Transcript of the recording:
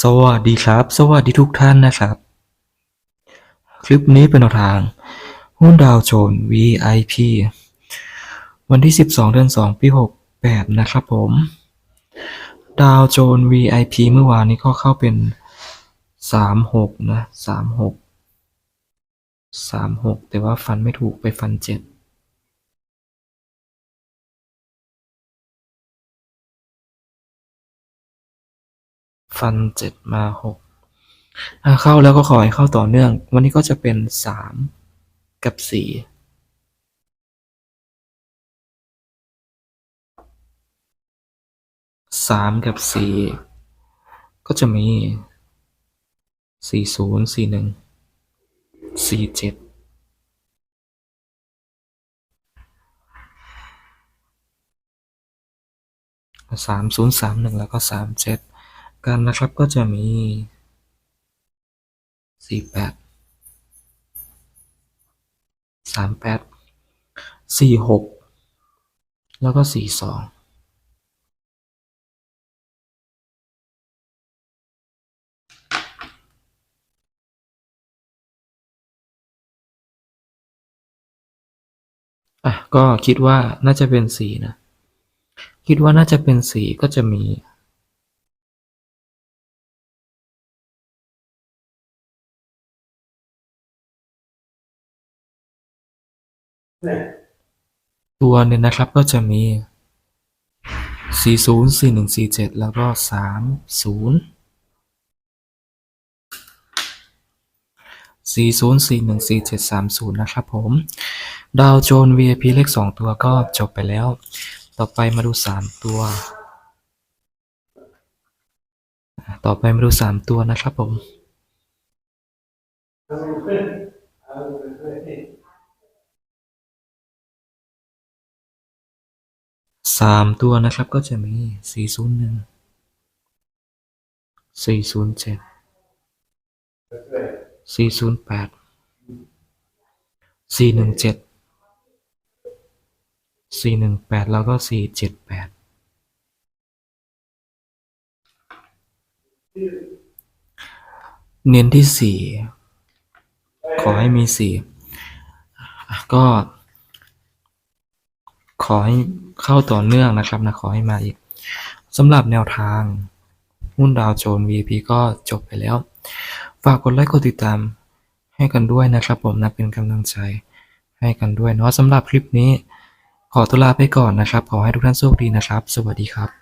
สวัสดีครับ สวัสดีทุกท่านนะครับ คลิปนี้เป็นแนวทาง หุ้นดาวโจน VIP วันที่ 12 เดือน 2 ปี 68 นะครับผม ดาวโจน VIP เมื่อวานนี้ก็เข้าเป็น 36 นะ 36 36 แต่ว่าฟันไม่ถูกไปฟัน 7 ฟันเจ็ดมาหกเข้าแล้วก็ขอให้เข้าต่อเนื่อง วันนี้ก็จะเป็นสามกับสี่สามกับสี่ก็จะมีสี่ศูนย์สี่หนึ่งสี่เจ็ดสามศูนย์สามหนึ่งแล้วก็สามเจ็ด กันนะครับก็จะมีสี่แปดสามแปดสี่หกแล้วก็สี่สองอะก็คิดว่าน่าจะเป็นสี่นะ คิดว่าน่าจะเป็นสี่ก็จะมี ตัวเนี่ยนะครับก็จะมี 40 41 47 แล้วก็ 30 40 41 47 30 นะครับผม ดาวโจนส์ VIP เลข 2 ตัวก็จบไปแล้ว ต่อไปมาดู 3 ตัว ต่อไปมาดู 3 ตัวนะครับผม สามตัวนะครับก็จะมีสี่ศูนย์หนึ่งสี่ศูนย์เจ็ดสี่ศูนย์แปดสี่หนึ่งเจ็ดสี่หนึ่งแปดแล้วก็สี่เจ็ดแปดเน้นที่สี่ขอให้มีสี่ก็ ขอให้เข้าต่อเนื่องนะครับนะขอให้มาอีกสำหรับแนวทางหุ้นดาวโจนส์ VIP ก็จบไปแล้ว ฝากกดไลค์กดติดตามให้กันด้วยนะครับ ผมนะเป็นกำลังใจให้กันด้วยเนาะสำหรับคลิปนี้ ขอตัวลาไปก่อนนะครับ ขอให้ทุกท่านโชคดีนะครับ สวัสดีครับ